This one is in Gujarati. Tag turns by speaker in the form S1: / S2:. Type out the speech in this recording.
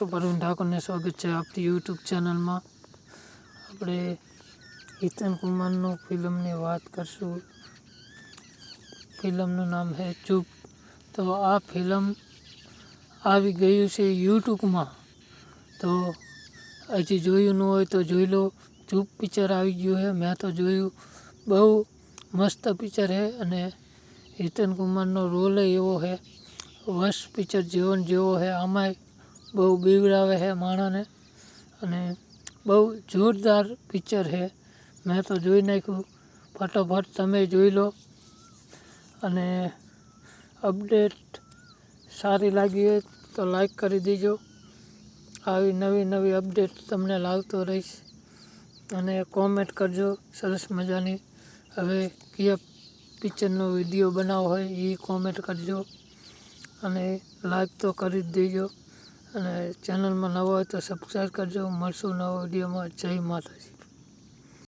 S1: તો ઠાકોરને સ્વાગત છે આપણી યુટ્યુબ ચેનલમાં. આપણે હિતન કુમારનું ફિલ્મની વાત કરશું. ફિલ્મનું નામ છે ચૂપ. તો આ ફિલ્મ આવી ગયું છે યુટ્યુબમાં. તો હજી જોયું ન હોય તો જોઈ લો. ચૂપ પિક્ચર આવી ગયું છે. મેં તો જોયું. બહુ મસ્ત પિક્ચર છે અને હિતન કુમારનો રોલ એવો છે. વશ પિક્ચર જેવો જેવો છે. આમાંય બહુ બીવડાવે છે માણસને. અને બહુ જોરદાર પિક્ચર છે. મેં તો જોઈ નાખ્યું. ફટોફટ તમે જોઈ લો. અને અપડેટ સારી લાગી હોય તો લાઈક કરી દેજો. આવી નવી નવી અપડેટ તમને લાવતો રહીશ. અને કોમેન્ટ કરજો. સરસ મજાની. હવે કયા પિક્ચરનો વીડિયો બનાવો હોય એ કોમેન્ટ કરજો. અને લાઈક તો કરી જ દેજો. અને ચેનલમાં નવા હોય તો સબસ્ક્રાઈબ કરજો. મળશું નવા વિડીયોમાં. જય માતાજી.